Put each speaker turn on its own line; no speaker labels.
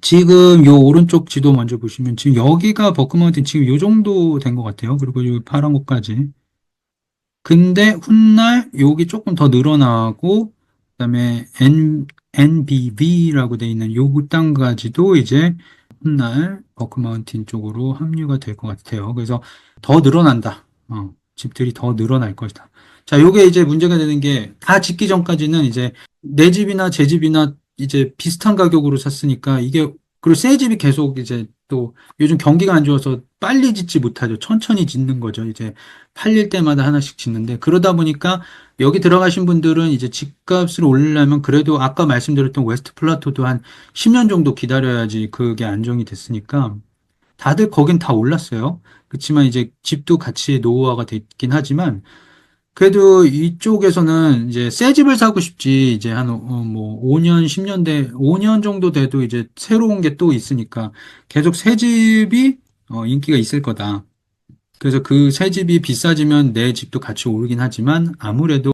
지금 요 오른쪽 지도 먼저 보시면 지금 여기가 버크마운틴 지금 요 정도 된 것 같아요. 그리고 요 파란 곳까지. 근데 훗날 여기 조금 더 늘어나고 그다음에 N, NBV라고 돼 있는 요 땅까지도 이제 훗날 버크마운틴 쪽으로 합류가 될 것 같아요. 그래서 더 늘어난다. 어, 집들이 더 늘어날 것이다. 자, 요게 이제 문제가 되는 게 다 짓기 전까지는 이제 내 집이나 제 집이나 이제 비슷한 가격으로 샀으니까 이게 그리고 새 집이 계속 이제 또 요즘 경기가 안 좋아서 빨리 짓지 못하죠. 천천히 짓는 거죠. 이제 팔릴 때마다 하나씩 짓는데 그러다 보니까 여기 들어가신 분들은 이제 집값을 올리려면 그래도 아까 말씀드렸던 웨스트 플라토도 한 10년 정도 기다려야지 그게 안정이 됐으니까 다들 거긴 다 올랐어요. 그렇지만 이제 집도 같이 노후화가 됐긴 하지만 그래도 이쪽에서는 이제 새 집을 사고 싶지 이제 한 어, 뭐 5년 10년 돼 5년 정도 돼도 이제 새로운 게 또 있으니까 계속 새 집이 어, 인기가 있을 거다. 그래서 그 새 집이 비싸지면 내 집도 같이 오르긴 하지만 아무래도